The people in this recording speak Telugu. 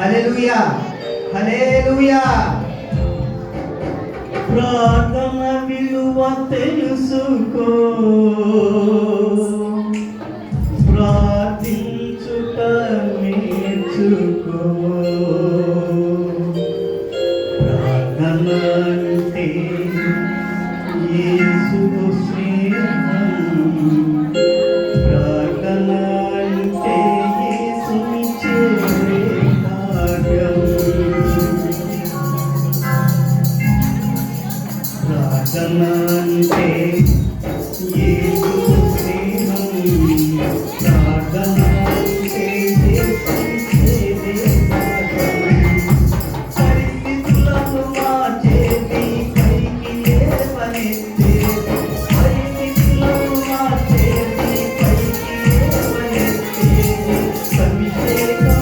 హల్లెలూయా హల్లెలూయా. ప్రార్థన విలువ తెలుసుకో. ప్రార్థించుట సాధన అంటే ఏసు స్నేహం ప్రార్థన అంటే పరిస్థితులను మార్చేది పైకి లేవనెత్తే పరిస్థితులను మార్చేది పైకి లేవనెత్తే సంక్షేమ